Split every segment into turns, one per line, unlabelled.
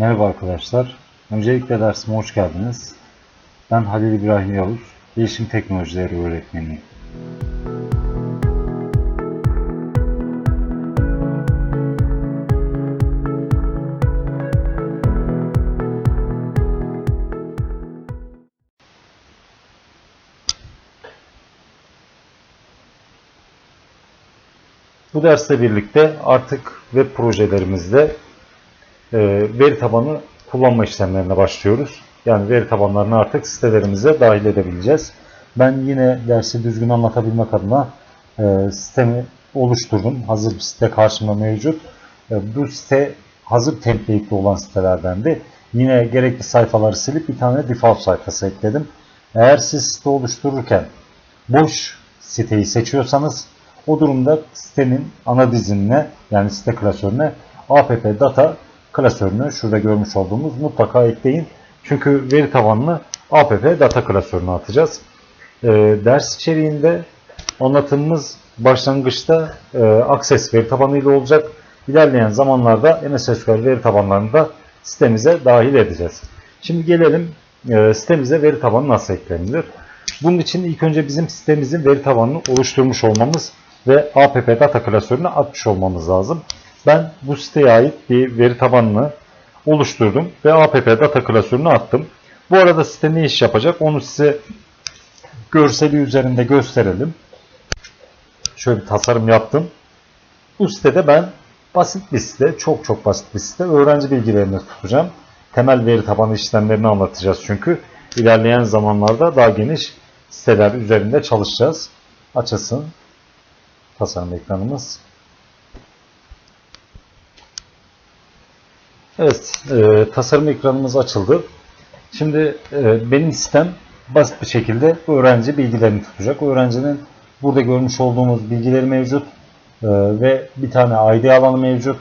Merhaba arkadaşlar. Öncelikle dersime hoş geldiniz. Ben Halil İbrahim Yavuz, Bilişim Teknolojileri öğretmeniyim. Bu dersle birlikte artık web projelerimizde veri tabanı kullanma işlemlerine başlıyoruz. Yani veri tabanlarını artık sitelerimize dahil edebileceğiz. Ben yine dersi düzgün anlatabilmek adına e, sistemi oluşturdum. Hazır bir site karşımda mevcut. E, bu site hazır template'li olan sitelerdendi. Yine gerekli sayfaları silip bir tane default sayfası ekledim. Eğer siz site oluştururken boş siteyi seçiyorsanız o durumda sitenin ana dizinine yani site klasörüne app data klasörünü şurada görmüş olduğumuz mutlaka ekleyin. Çünkü veri tabanını app data klasörüne atacağız. Ee, ders içeriğinde anlatımımız başlangıçta e, Access veri tabanı ile olacak. İlerleyen zamanlarda MS SQL veri tabanlarını da sitemize dahil edeceğiz. Şimdi gelelim e, sitemize veri tabanı nasıl eklenilir. Bunun için ilk önce bizim sitemizin veri tabanını oluşturmuş olmamız ve app data klasörüne atmış olmamız lazım. Ben bu siteye ait bir veri tabanını oluşturdum ve app data klasörüne attım. Bu arada site ne iş yapacak onu size görseli üzerinde gösterelim. Şöyle bir tasarım yaptım. Bu sitede ben basit bir site, çok çok basit bir site. Öğrenci bilgilerini tutacağım. Temel veri tabanı işlemlerini anlatacağız çünkü. ilerleyen zamanlarda daha geniş siteler üzerinde çalışacağız. Açılsın tasarım ekranımız. Evet, e, tasarım ekranımız açıldı. Şimdi e, benim sistem basit bir şekilde öğrenci bilgilerini tutacak. Öğrencinin burada görmüş olduğumuz bilgileri mevcut e, ve bir tane ID alanı mevcut.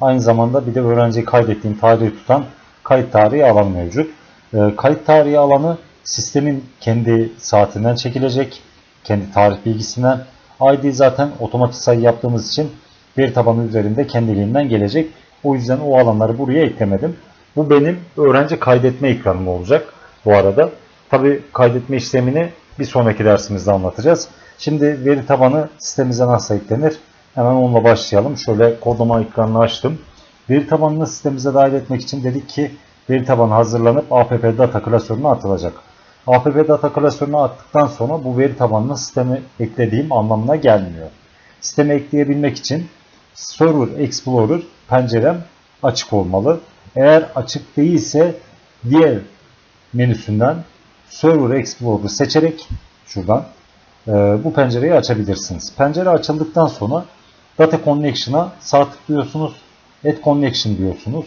Aynı zamanda bir de öğrenciyi kaydettiğim tarihi tutan kayıt tarihi alanı mevcut. E, kayıt tarihi alanı sistemin kendi saatinden çekilecek, kendi tarih bilgisinden. ID zaten otomatik sayı yaptığımız için veri tabanı üzerinde kendiliğinden gelecek. O yüzden o alanları buraya eklemedim. Bu benim öğrenci kaydetme ekranım olacak bu arada. Tabi kaydetme işlemini bir sonraki dersimizde anlatacağız. Şimdi veri tabanı sistemimize nasıl eklenir? Hemen onunla başlayalım. Şöyle kodlama ekranını açtım. Veri tabanını sistemimize dahil etmek için dedik ki veri tabanı hazırlanıp app data klasörüne atılacak. app data klasörüne attıktan sonra bu veri tabanını sisteme eklediğim anlamına gelmiyor. Sisteme ekleyebilmek için Server Explorer pencerem açık olmalı. Eğer açık değilse diğer menüsünden Server Explorer'ı seçerek şuradan e, bu pencereyi açabilirsiniz. Pencere açıldıktan sonra Data Connection'a sağ tıklıyorsunuz. Add Connection diyorsunuz.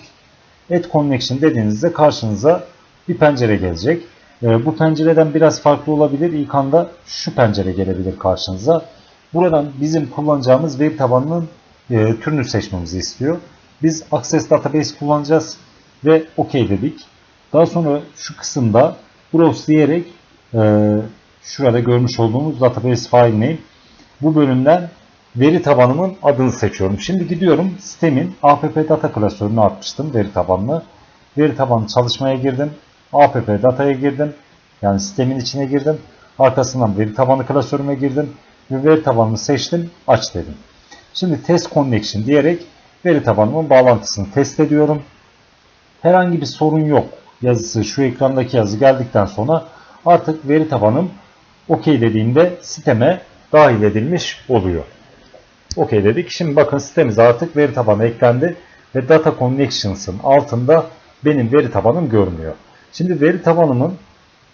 Add Connection dediğinizde karşınıza bir pencere gelecek. E, bu pencereden biraz farklı olabilir. İlk anda şu pencere gelebilir karşınıza. Buradan bizim kullanacağımız veri tabanının e, türünü seçmemizi istiyor. Biz Access Database kullanacağız ve OK dedik. Daha sonra şu kısımda Browse diyerek e, şurada görmüş olduğumuz Database File Name bu bölümden veri tabanımın adını seçiyorum. Şimdi gidiyorum sistemin app data klasörüne atmıştım veri tabanını. Veri tabanı çalışmaya girdim. app data'ya girdim. Yani sistemin içine girdim. Arkasından veri tabanı klasörüme girdim. Ve veri tabanını seçtim. Aç dedim. Şimdi test connection diyerek veri tabanımın bağlantısını test ediyorum. Herhangi bir sorun yok. Yazısı şu ekrandaki yazı geldikten sonra artık veri tabanım OK dediğimde siteme dahil edilmiş oluyor. OK dedik. Şimdi bakın sitemize artık veri tabanı eklendi ve Data Connections'ın altında benim veri tabanım görünüyor. Şimdi veri tabanımın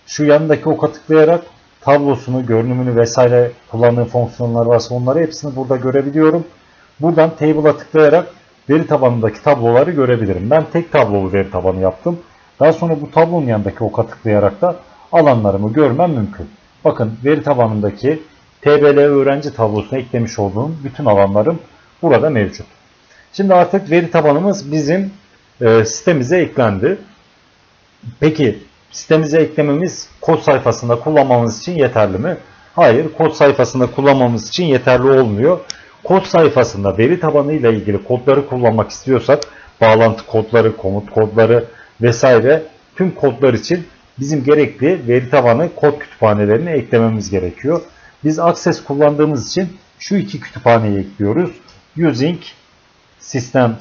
şu yanındaki oka tıklayarak tablosunu, görünümünü vesaire kullandığım fonksiyonlar varsa onları hepsini burada görebiliyorum. Buradan table'a tıklayarak veri tabanındaki tabloları görebilirim. Ben tek tablolu veri tabanı yaptım. Daha sonra bu tablonun yanındaki oka tıklayarak da alanlarımı görmem mümkün. Bakın veri tabanındaki TBL öğrenci tablosuna eklemiş olduğum bütün alanlarım burada mevcut. Şimdi artık veri tabanımız bizim e, sitemize eklendi. Peki sitemize eklememiz kod sayfasında kullanmamız için yeterli mi? Hayır, kod sayfasında kullanmamız için yeterli olmuyor. Kod sayfasında veri tabanı ile ilgili kodları kullanmak istiyorsak bağlantı kodları, komut kodları vesaire tüm kodlar için bizim gerekli veri tabanı kod kütüphanelerini eklememiz gerekiyor. Biz Access kullandığımız için şu iki kütüphaneyi ekliyoruz. Using System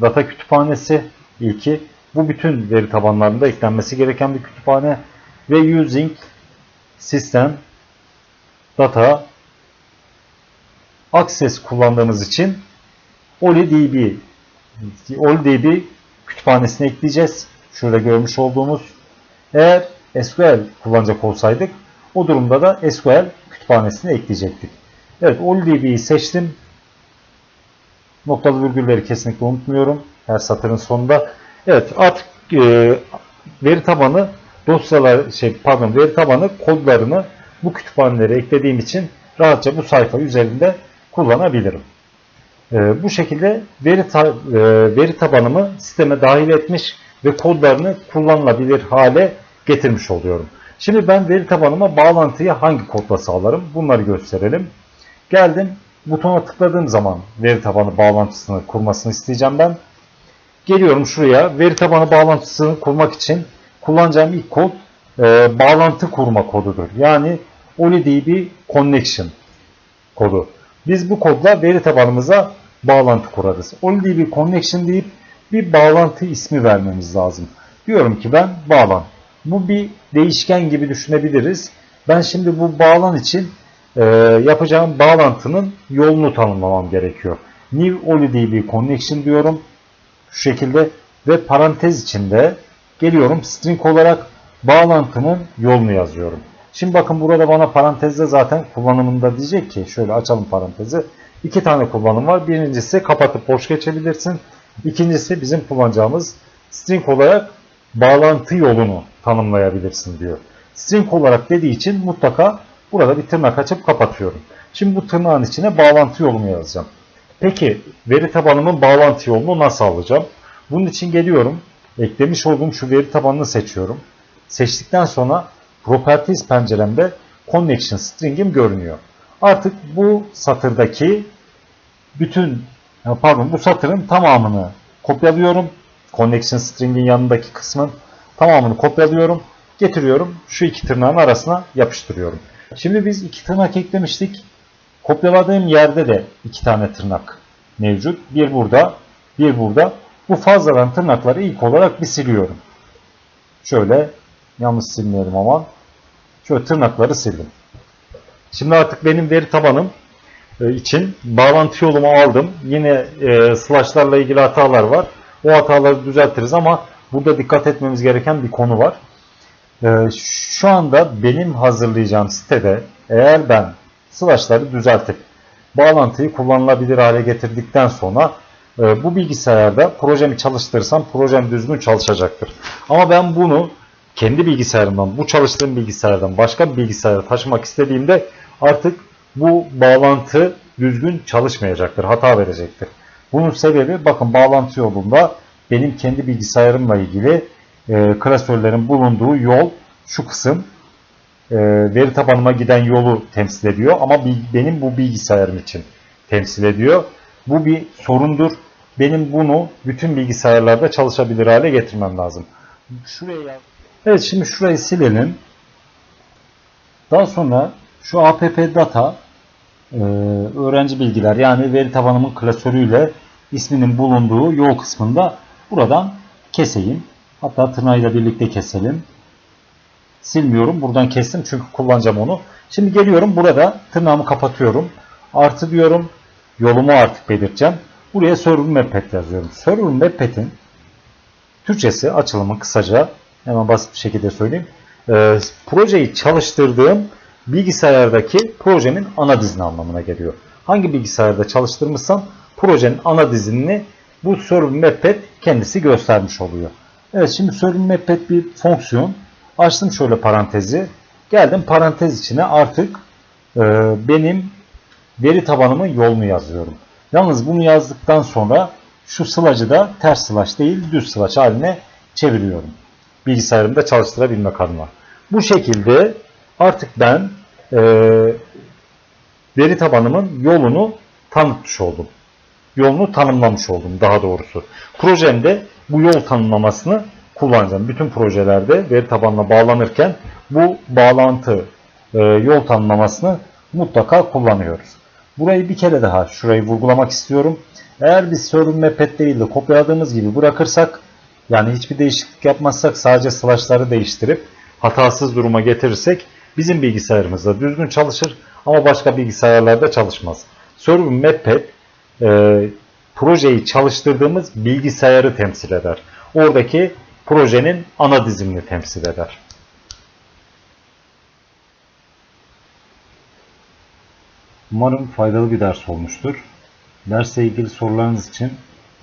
Data Kütüphanesi ilki. Bu bütün veri tabanlarında eklenmesi gereken bir kütüphane ve Using System Data Access kullandığımız için OliDB OliDB kütüphanesine ekleyeceğiz. Şurada görmüş olduğumuz. Eğer SQL kullanacak olsaydık o durumda da SQL kütüphanesine ekleyecektik. Evet OliDB'yi seçtim. Noktalı virgülleri kesinlikle unutmuyorum. Her satırın sonunda. Evet artık e, veri tabanı dosyalar şey pardon veri tabanı kodlarını bu kütüphanelere eklediğim için rahatça bu sayfa üzerinde kullanabilirim. E, bu şekilde veri, ta, e, veri tabanımı sisteme dahil etmiş ve kodlarını kullanılabilir hale getirmiş oluyorum. Şimdi ben veri tabanıma bağlantıyı hangi kodla sağlarım? Bunları gösterelim. Geldim butona tıkladığım zaman veri tabanı bağlantısını kurmasını isteyeceğim ben. Geliyorum şuraya veri tabanı bağlantısını kurmak için kullanacağım ilk kod e, bağlantı kurma kodudur. Yani OliDB Connection kodu. Biz bu kodla veri tabanımıza bağlantı kurarız. OliDB Connection deyip bir bağlantı ismi vermemiz lazım. Diyorum ki ben bağlan. Bu bir değişken gibi düşünebiliriz. Ben şimdi bu bağlan için e, yapacağım bağlantının yolunu tanımlamam gerekiyor. New OliDB Connection diyorum. Şu şekilde ve parantez içinde geliyorum string olarak bağlantının yolunu yazıyorum. Şimdi bakın burada bana parantezde zaten kullanımında diyecek ki şöyle açalım parantezi. İki tane kullanım var. Birincisi kapatıp boş geçebilirsin. İkincisi bizim kullanacağımız string olarak bağlantı yolunu tanımlayabilirsin diyor. String olarak dediği için mutlaka burada bir tırnak açıp kapatıyorum. Şimdi bu tırnağın içine bağlantı yolunu yazacağım. Peki veri tabanımın bağlantı yolunu nasıl alacağım? Bunun için geliyorum. Eklemiş olduğum şu veri tabanını seçiyorum. Seçtikten sonra Properties penceremde Connection String'im görünüyor. Artık bu satırdaki bütün pardon bu satırın tamamını kopyalıyorum. Connection String'in yanındaki kısmın tamamını kopyalıyorum. Getiriyorum. Şu iki tırnağın arasına yapıştırıyorum. Şimdi biz iki tırnak eklemiştik. Kopyaladığım yerde de iki tane tırnak mevcut. Bir burada, bir burada. Bu fazladan tırnakları ilk olarak bir siliyorum. Şöyle yanlış silmeyelim ama. Şöyle tırnakları sildim. Şimdi artık benim veri tabanım e, için bağlantı yolumu aldım. Yine e, slashlarla ilgili hatalar var. O hataları düzeltiriz ama burada dikkat etmemiz gereken bir konu var. E, şu anda benim hazırlayacağım sitede eğer ben slashları düzeltip bağlantıyı kullanılabilir hale getirdikten sonra e, bu bilgisayarda projemi çalıştırırsam projem düzgün çalışacaktır. Ama ben bunu kendi bilgisayarımdan, bu çalıştığım bilgisayardan başka bir bilgisayara taşımak istediğimde artık bu bağlantı düzgün çalışmayacaktır, hata verecektir. Bunun sebebi bakın bağlantı yolunda benim kendi bilgisayarımla ilgili e, klasörlerin bulunduğu yol şu kısım e, veri tabanıma giden yolu temsil ediyor ama benim bu bilgisayarım için temsil ediyor. Bu bir sorundur. Benim bunu bütün bilgisayarlarda çalışabilir hale getirmem lazım. Şuraya. Evet şimdi şurayı silelim. Daha sonra şu app data e, öğrenci bilgiler yani veri tabanımın klasörüyle isminin bulunduğu yol kısmında buradan keseyim. Hatta tırnağıyla birlikte keselim. Silmiyorum. Buradan kestim çünkü kullanacağım onu. Şimdi geliyorum burada tırnağımı kapatıyorum. Artı diyorum. Yolumu artık belirteceğim. Buraya server mapet yazıyorum. Server mapet'in Türkçesi açılımı kısaca hemen basit bir şekilde söyleyeyim. E, projeyi çalıştırdığım bilgisayardaki projemin ana dizini anlamına geliyor. Hangi bilgisayarda çalıştırmışsam projenin ana dizini bu server mapet kendisi göstermiş oluyor. Evet şimdi server mapet bir fonksiyon. Açtım şöyle parantezi. Geldim parantez içine artık e, benim veri tabanımın yolunu yazıyorum. Yalnız bunu yazdıktan sonra şu sılacı da ters sılaç değil düz sılaç haline çeviriyorum. Bilgisayarımda çalıştırabilmek adına. Bu şekilde artık ben e, veri tabanımın yolunu tanıtmış oldum. yolunu tanımlamış oldum daha doğrusu. Projemde bu yol tanımlamasını kullanacağım. Bütün projelerde veri tabanına bağlanırken bu bağlantı e, yol tanımlamasını mutlaka kullanıyoruz. Burayı bir kere daha şurayı vurgulamak istiyorum. Eğer biz server mapet değil de kopyaladığımız gibi bırakırsak yani hiçbir değişiklik yapmazsak sadece slash'ları değiştirip hatasız duruma getirirsek bizim bilgisayarımızda düzgün çalışır ama başka bilgisayarlarda çalışmaz. Server mapet e, projeyi çalıştırdığımız bilgisayarı temsil eder. Oradaki projenin ana dizimini temsil eder. Umarım faydalı bir ders olmuştur. Dersle ilgili sorularınız için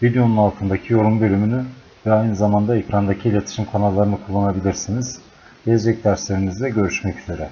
videonun altındaki yorum bölümünü ve aynı zamanda ekrandaki iletişim kanallarını kullanabilirsiniz. Gelecek derslerinizde görüşmek üzere.